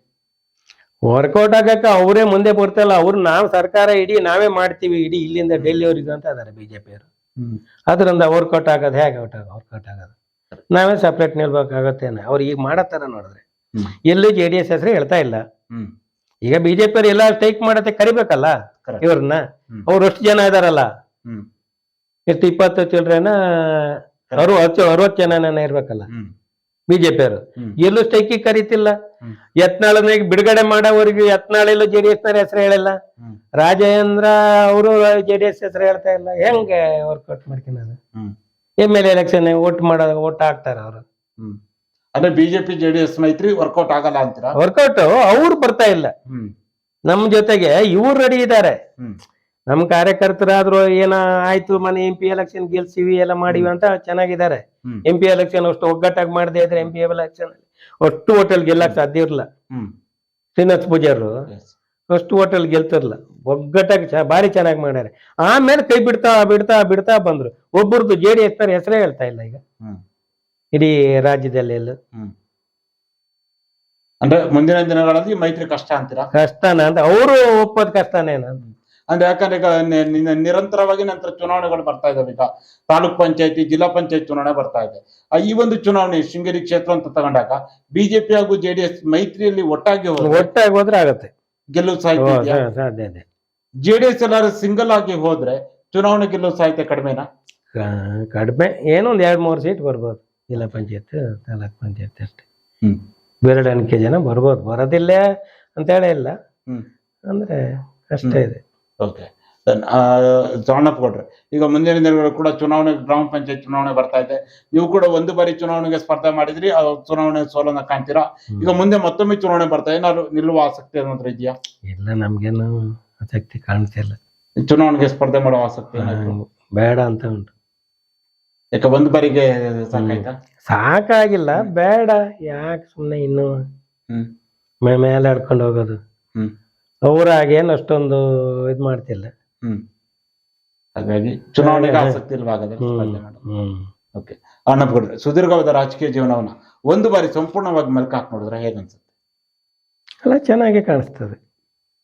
ವರ್ಕೌಟ್ ಆಗಕ್ಕೆ ಅವರೇ ಮುಂದೆ ಬರ್ತಲ್ಲ ಅವ್ರು ನಾವ್ ಸರ್ಕಾರ ಇಡೀ ನಾವೇ ಮಾಡ್ತೀವಿ ಇಡೀ ಇಲ್ಲಿಂದ ಡೆಲ್ಲಿವರೆಗೂ ಅಂತ ಅದಾರೆ ಬಿಜೆಪಿ ಅವರು. ಅದರಿಂದ ವರ್ಕೌಟ್ ಆಗೋದು ಹೇಗೆ ವರ್ಕೌಟ್ ಆಗೋದು? ನಾವೇ ಸಪ್ರೇಟ್ ನಿಲ್ಬೇಕಾಗತ್ತೇನೆ ಅವ್ರು ಈಗ ಮಾಡತ್ತಾರ ನೋಡಿದ್ರೆ. ಎಲ್ಲೂ ಜೆ ಡಿ ಎಸ್ ಹೆಸರು ಹೇಳ್ತಾ ಇಲ್ಲ. ಈಗ ಬಿಜೆಪಿ ಅವ್ರು ಎಲ್ಲ ಸ್ಟ್ರೈಕ್ ಮಾಡತ್ತೆ ಕರಿಬೇಕಲ್ಲ. ಇವ್ರನ್ನ? ಅವ್ರು ಅಷ್ಟು ಜನ ಇದಾರಲ್ಲ? ಎಷ್ಟು ಇಪ್ಪತ್ತು ಚಿಲ್ಡ್ರನ ಅರವತ್ತು ಅರವತ್ತು ಜನನ ಇರ್ಬೇಕಲ್ಲ? ಬಿಜೆಪಿ ಅವರು. ಎಲ್ಲೂ ಸ್ಟೈಕಿ ಕರೀತಿಲ್ಲ. ಯತ್ನಾಳನಿಗೆ ಬಿಡುಗಡೆ ಮಾಡೋವರೆಗೂ ಯತ್ನಾಳೆಲ್ಲೂ ಜೆ ಡಿ ಎಸ್ ಹೆಸರು ಹೇಳಿಲ್ಲ. ರಾಜೇಂದ್ರ ಅವರು ಜೆ ಡಿ ಎಸ್ ಹೆಸರು ಹೇಳ್ತಾ ಇಲ್ಲ. ಹೆಂಗೆ ವರ್ಕೌಟ್ ಮಾಡ್ತೀನಿ ನಾನು. ಎಂ ಎಲ್ ಎಲೆಕ್ಷನ್ ಓಟ್ ಮಾಡೋ ಓಟ್ ಹಾಕ್ತಾರ ಅವರು. ಅಂದ್ರೆ ಬಿಜೆಪಿ ಜೆಡಿಎಸ್ ಮೈತ್ರಿ ವರ್ಕೌಟ್ ಆಗಲ್ಲ ಅಂತೀರಾ? ವರ್ಕೌಟ್ ಅವ್ರು ಬರ್ತಾ ಇಲ್ಲ. ನಮ್ಮ ನಮ್ ಜೊತೆಗೆ ಇವ್ರು ರೆಡಿ ಇದ್ದಾರೆ. ನಮ್ ಕಾರ್ಯಕರ್ತರಾದ್ರು ಏನ ಆಯ್ತು ಮನೆ ಎಂ ಪಿ ಎಲೆಕ್ಷನ್ ಗೆಲ್ಸಿವಿ ಎಲ್ಲ ಮಾಡಿವಿ ಅಂತ ಚೆನ್ನಾಗಿದ್ದಾರೆ. ಎಂ ಪಿ ಎಲೆಕ್ಷನ್ ಅಷ್ಟು ಒಗ್ಗಟ್ಟಾಗಿ ಮಾಡದೇ ಇದ್ರೆ ಎಂ ಪಿ ಎಲೆಕ್ಷನ್ ಅಷ್ಟು ಹೋಟೆಲ್ ಗೆಲ್ಲಕ್ ಸಾಧ್ಯ ಇರಲ್ಲ ಶ್ರೀನಾಥ್ ಪೂಜಾರು. ಅಷ್ಟು ಹೋಟೆಲ್ ಗೆಲ್ತಿರ್ಲ. ಒಗ್ಗಟ್ಟಾಗಿ ಭಾರಿ ಚೆನ್ನಾಗಿ ಮಾಡ್ಯಾರ. ಆಮೇಲೆ ಕೈ ಬಿಡ್ತಾ ಬಿಡ್ತಾ ಬಿಡ್ತಾ ಬಂದ್ರು. ಒಬ್ಬರದ್ದು ಜೆ ಡಿ ಎಸ್ ಹೆಸರೇ ಹೇಳ್ತಾ ಇಲ್ಲ ಈಗ. ಇಡೀ ರಾಜ್ಯದಲ್ಲಿ ಎಲ್ಲ. ಅಂದ್ರೆ ಮುಂದಿನ ದಿನಗಳಲ್ಲಿ ಮೈತ್ರಿ ಕಷ್ಟ ಅಂತೀರಾ? ಕಷ್ಟನ ಅಂತ ಅವರು ಒಪ್ಪೋದ್ ಕಷ್ಟನೇನ ಅಂದ್ರೆ ಯಾಕಂದ್ರೆ ಈಗ ನಿರಂತರವಾಗಿ ನಂತರ ಚುನಾವಣೆಗಳು ಬರ್ತಾ ಇದಾವೆ. ಈಗ ತಾಲೂಕ್ ಪಂಚಾಯತಿ ಜಿಲ್ಲಾ ಪಂಚಾಯತ್ ಚುನಾವಣೆ ಬರ್ತಾ ಇದೆ. ಆ, ಈ ಒಂದು ಚುನಾವಣೆ ಶೃಂಗೇರಿ ಕ್ಷೇತ್ರ ಅಂತ ತಗೊಂಡಾಗ ಬಿಜೆಪಿ ಹಾಗೂ ಜೆಡಿಎಸ್ ಮೈತ್ರಿಯಲ್ಲಿ ಒಟ್ಟಾಗಿ ಒಟ್ಟಾಗಿ ಹೋದ್ರೆ ಆಗತ್ತೆ. ಗೆಲ್ಲುವ ಸಾಹಿತ್ಯ ಜೆಡಿಎಸ್ ಎಲ್ಲಾರು ಸಿಂಗಲ್ ಆಗಿ ಹೋದ್ರೆ ಚುನಾವಣೆ ಗೆಲ್ಲುವ ಸಾಧ್ಯತೆ ಕಡಿಮೆನಾ? ಕಡಿಮೆ. ಏನೋ ಒಂದ್ ಎರಡ್ ಮೂರು ಸೀಟ್ ಬರ್ಬೋದು. ಜಿಲ್ಲಾ ಪಂಚಾಯತ್ ತಾಲೂಕ್ ಪಂಚಾಯತ್ ಅಷ್ಟೇ. ಹ್ಮ್. ಬೆರಡಣಿಕೆ ಜನ ಬರ್ಬೋದು. ಬರೋದಿಲ್ಲ ಅಂತ ಹೇಳೇ ಇಲ್ಲ ಅಂದ್ರೆ ಅಷ್ಟೇ ಇದೆ. ಓಕೆ ಸವಣ್ಣಪ್ಪ ಕೊಟ್ರೆ ಈಗ ಮುಂದಿನ ದಿನಗಳು ಕೂಡ ಚುನಾವಣೆ ಗ್ರಾಮ ಪಂಚಾಯತ್ ಚುನಾವಣೆ ಬರ್ತಾ ಇದೆ. ನೀವು ಕೂಡ ಒಂದು ಬಾರಿ ಚುನಾವಣೆಗೆ ಸ್ಪರ್ಧೆ ಮಾಡಿದ್ರಿ ಆ ಚುನಾವಣೆ ಸೋಲನ್ನ ಕಾಣ್ತೀರಾ? ಈಗ ಮುಂದೆ ಮತ್ತೊಮ್ಮೆ ಚುನಾವಣೆ ಬರ್ತಾ ಏನಾದ್ರು ನಿಲ್ಲುವ ಆಸಕ್ತಿ ಏನಾದ್ರು ಇದೆಯಾ? ಇಲ್ಲ ನಮ್ಗೇನು ಆಸಕ್ತಿ ಕಾಣ್ತಿಲ್ಲ ಚುನಾವಣೆಗೆ ಸ್ಪರ್ಧೆ ಮಾಡುವ ಆಸಕ್ತಿ ಬೇಡ ಅಂತ ಉಂಟು. ಯಾಕ ಒಂದು ಬಾರಿಗೆ ಸಾಕಾಯ್ತಾ? ಸಾಕಾಗಿಲ್ಲ ಬೇಡ. ಯಾಕೆ ಸುಮ್ಮನೆ ಇನ್ನು ಮೇಲೆ ಆಡ್ಕೊಂಡು ಹೋಗೋದು? ಹ್ಮ್. ಅವ್ರಾಗೇನು ಅಷ್ಟೊಂದು ಇದು ಮಾಡ್ತಿಲ್ಲ. ಹ್ಮ್. ಹಾಗಾಗಿ ಚುನಾವಣೆಗೆ ಆಸಕ್ತಿ ಓಕೆ. ಸುದೀರ್ಘವಾದ ರಾಜಕೀಯ ಜೀವನವನ್ನ ಒಂದು ಬಾರಿ ಸಂಪೂರ್ಣವಾಗಿ ಮೆಲ್ಕ ಹಾಕಿ ನೋಡಿದ್ರೆ ಹೇಗನ್ಸುತ್ತೆ ಎಲ್ಲ ಚೆನ್ನಾಗಿ ಕಾಣಿಸ್ತದೆ.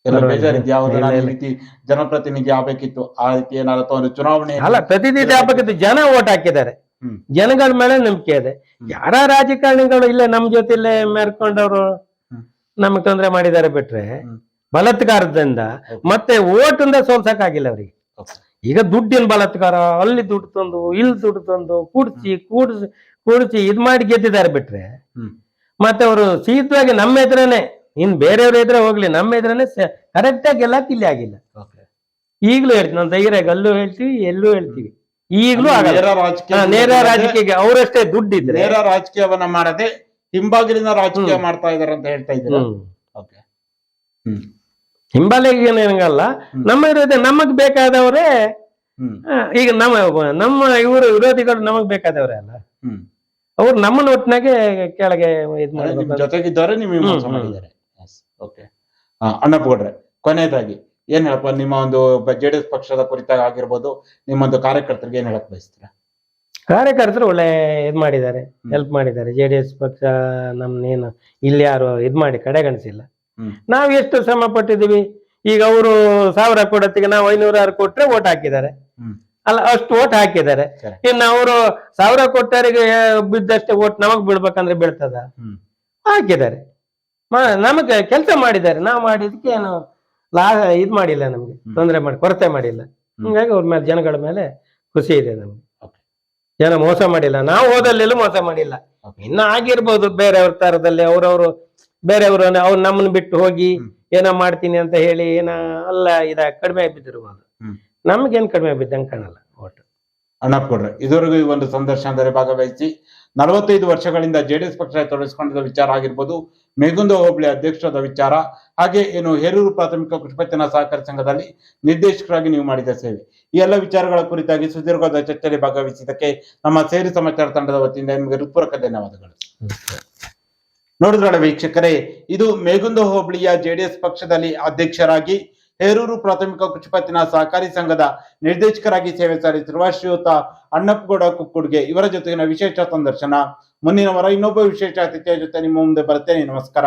ಎಲ್ಲ. ಬೇಜಾರಿದ್ಯಾ ಅವ್ರು ಈ ರೀತಿ ಜನಪ್ರತಿನಿಧಿ ಆಗ್ಬೇಕಿತ್ತು ಆ ರೀತಿ ಏನಾರ ಚುನಾವಣೆ ಅಲ್ಲ ಪ್ರತಿನಿಧಿ ಆಗ್ಬೇಕಿತ್ತು ಜನ ಓಟ್ ಹಾಕಿದ್ದಾರೆ. ಜನಗಳ ಮೇಲೆ ನಂಬಿಕೆ ಇದೆ. ಯಾರ ರಾಜಕಾರಣಿಗಳು ಇಲ್ಲೇ ನಮ್ ಜೊತೆ ಇಲ್ಲೇ ಮೇರ್ಕೊಂಡವ್ರು ನಮಗ್ ತೊಂದರೆ ಮಾಡಿದ್ದಾರೆ ಬಿಟ್ರೆ. ಬಲಾತ್ಕಾರದಿಂದ. ಮತ್ತೆ ಓಟಿಂದ ಸೋಲ್ಸಕ್ಕಾಗಿಲ್ಲ ಅವ್ರಿಗೆ. ಈಗ ದುಡ್ಡಿನ ಬಲತ್ಕಾರ ಅಲ್ಲಿ ದುಡ್ಡು ತಂದು ಇಲ್ಲಿ ದುಡ್ಡು ತಂದು ಕೂಡ್ಸಿ ಕೂಡ್ಸಿ ಕೂಡ್ಸಿ ಇದ್ ಮಾಡಿ ಗೆದ್ದಿದ್ದಾರೆ ಬಿಟ್ರೆ ಮತ್ತೆ ಅವರು ಸೀತವಾಗಿ ನಮ್ಮ ಎದುರನೆ ಇನ್ ಬೇರೆಯವ್ರ ಎದುರೇ ಹೋಗ್ಲಿ ನಮ್ಮ ಎದುರನೆ ಕರೆಕ್ಟ್ ಆಗಿ ಗೆಲ್ಲಕ್ ಇಲ್ಲಿ ಆಗಿಲ್ಲ. ಈಗ್ಲೂ ಹೇಳ್ತೀವಿ ನಾವು ಧೈರ್ಯ ಅಲ್ಲೂ ಹೇಳ್ತೀವಿ ಎಲ್ಲೂ ಹೇಳ್ತೀವಿ. ಈಗ್ಲೂ ನೇರ ರಾಜಕೀಯ ಹಾ, ನೇರ ರಾಜಕೀಯ ಅವರಷ್ಟೇ ದುಡ್ಡಿದ್ರೆ. ನೇರ ರಾಜಕೀಯವನ್ನ ಮಾಡದೆ ಹಿಂಬಾಗಿಲಿನ ರಾಜಕೀಯ. ಮಾಡ್ತಾ ಇದಾರೆ ಅಂತ ಹೇಳ್ತಾ ಇದ್ರು ಓಕೆ. ಹ್ಮ್. ಹಿಂಬಾಲಿಗೆ ಏನಂಗಲ್ಲ ಹ್ಮ್. ನಮ್ಮ ವಿರೋಧಿ ನಮಗ್ ಬೇಕಾದವರೇ ಈಗ ನಮ್ಮ ನಮ್ಮ ಇವರು ವಿರೋಧಿಗಳು ನಮಗ್ ಬೇಕಾದವ್ರೆ ಅಲ್ಲ. ಅವ್ರು ನಮ್ಮನ್ನ ಒಟ್ಟಿನಾಗೆ ಕೆಳಗೆ ಇದ್ ಜೊತೆಗಿದ್ದವರೇ ನಿಮಗೆ ಓಕೆ ಅಣ್ಣಪ್ಪ ಗೌಡ್ರೆ ಕೊನೆಯದಾಗಿ ಏನ್ ಹೇಳಪ್ಪ ನಿಮ್ಮ ಒಂದು ಜೆಡಿಎಸ್ ಪಕ್ಷದ ಕುರಿತಾಗಿ ಆಗಿರ್ಬೋದು ನಿಮ್ಮೊಂದು ಕಾರ್ಯಕರ್ತರಿಗೆ ಏನ್ ಹೇಳಕ್ ಬಯಸ್ತೀರಾ? ಕಾರ್ಯಕರ್ತರು ಒಳ್ಳೆ ಇದ್ ಮಾಡಿದ್ದಾರೆ. ಹೆಲ್ಪ್ ಮಾಡಿದ್ದಾರೆ. ಜೆ ಡಿ ಎಸ್ ಪಕ್ಷ ನಮ್ನೇನು ಇಲ್ಲಿ ಯಾರು ಇದ್ ಮಾಡಿ ಕಡೆಗಣಿಸಿಲ್ಲ. ನಾವ್ ಎಷ್ಟು ಶ್ರಮ ಪಟ್ಟಿದೀವಿ ಈಗ ಅವರು ಸಾವಿರ ಕೊಡತ್ತಿಗೆ ನಾವು ಐನೂರ ಆರು ಕೊಟ್ರೆ ಓಟ್ ಹಾಕಿದ್ದಾರೆ. ಅಲ್ಲ ಅಷ್ಟು ಓಟ್ ಹಾಕಿದ್ದಾರೆ. ಇನ್ನು ಅವರು ಸಾವಿರ ಕೊಟ್ಟವರಿಗೆ ಬಿದ್ದಷ್ಟೇ ಓಟ್ ನಮಗ್ ಬಿಡ್ಬೇಕಂದ್ರೆ ಬೀಳ್ತದ? ಹಾಕಿದ್ದಾರೆ. ನಮಗೆ ಕೆಲಸ ಮಾಡಿದ್ದಾರೆ. ನಾವು ಮಾಡಿದಕ್ಕೆ ಏನು ಲಾ ಇದ್ ಮಾಡಿಲ್ಲ ನಮ್ಗೆ. ತೊಂದರೆ ಮಾಡಿ ಕೊರತೆ ಮಾಡಿಲ್ಲ. ಹಿಂಗಾಗಿ ಅವ್ರ ಮೇಲೆ ಜನಗಳ ಮೇಲೆ ಖುಷಿ ಇದೆ ನಮ್ಗೆ. ಜನ ಮೋಸ ಮಾಡಿಲ್ಲ. ನಾವು ಹೋದಲ್ಲೆಲ್ಲೂ ಮೋಸ ಮಾಡಿಲ್ಲ. ಇನ್ನ ಆಗಿರ್ಬೋದು ಬೇರೆಯವ್ರ ತರದಲ್ಲಿ ಅವ್ರವ್ರು ಬೇರೆಯವರು ಅವ್ರು ನಮ್ಮನ್ನ ಬಿಟ್ಟು ಹೋಗಿ ಏನ ಮಾಡ್ತೀನಿ ಅಂತ ಹೇಳಿ ಏನ ಅಲ್ಲ ಇದ ಕಡಿಮೆ ಬಿದ್ದಿರ್ಬೋದು. ನಮ್ಗೇನ್ ಕಡಿಮೆ ಬಿದ್ದಂಗೆ ಕಾಣಲ್ಲ ಒಟ್ಟು. ಅಣ್ಣಪ್ಪ ಕೊಡ್ರೆ. ಇದುವರೆಗೂ ಈ ಒಂದು ಸಂದರ್ಶನದಲ್ಲಿ ಭಾಗವಹಿಸಿ ನಲವತ್ತೈದು ವರ್ಷಗಳಿಂದ ಜೆಡಿಎಸ್ ಪಕ್ಷ ತೊಡಗಿಸಿಕೊಂಡಿದ್ದ ವಿಚಾರ ಆಗಿರ್ಬೋದು ಮೇಗುಂದ ಹೋಬಳಿ ಅಧ್ಯಕ್ಷರಾದ ವಿಚಾರ ಹಾಗೆ ಏನು ಹೇರೂರು ಪ್ರಾಥಮಿಕ ಕೃಷಿಪತ್ತಿನ ಸಹಕಾರ ಸಂಘದಲ್ಲಿ ನಿರ್ದೇಶಕರಾಗಿ ನೀವು ಮಾಡಿದ ಸೇವೆ. ಈ ಎಲ್ಲ ವಿಚಾರಗಳ ಕುರಿತಾಗಿ ಸುದೀರ್ಘವಾದ ಚರ್ಚೆಯಲ್ಲಿ ಭಾಗವಹಿಸಿದ್ದಕ್ಕೆ ನಮ್ಮ ಸೇರಿ ಸಮಾಚಾರ ತಂಡದ ವತಿಯಿಂದ ನಿಮಗೆ ಹೃತ್ಪೂರ್ವಕ ಧನ್ಯವಾದಗಳು. ನೋಡಿದ್ರಲ್ಲ ವೀಕ್ಷಕರೇ, ಇದು ಮೇಗುಂದ ಹೋಬಳಿಯ ಜೆಡಿಎಸ್ ಪಕ್ಷದಲ್ಲಿ ಅಧ್ಯಕ್ಷರಾಗಿ ಹೇರೂರು ಪ್ರಾಥಮಿಕ ಕೃಷಿಪತ್ತಿನ ಸಹಕಾರಿ ಸಂಘದ ನಿರ್ದೇಶಕರಾಗಿ ಸೇವೆ ಸಲ್ಲಿಸಿರುವ ಶ್ರೀಯುತ ಅಣ್ಣಪ್ಪಗೌಡ ಕುಕ್ಕುಡ್ಗೆ. ಇವರ ಜೊತೆಗಿನ ವಿಶೇಷ ಸಂದರ್ಶನ. ಮುಂದಿನ ವಾರ ಇನ್ನೊಬ್ಬ ವಿಶೇಷ ಅತಿಥಿಯ ಜೊತೆ ನಿಮ್ಮ ಮುಂದೆ ಬರುತ್ತೇನೆ. ನಮಸ್ಕಾರ.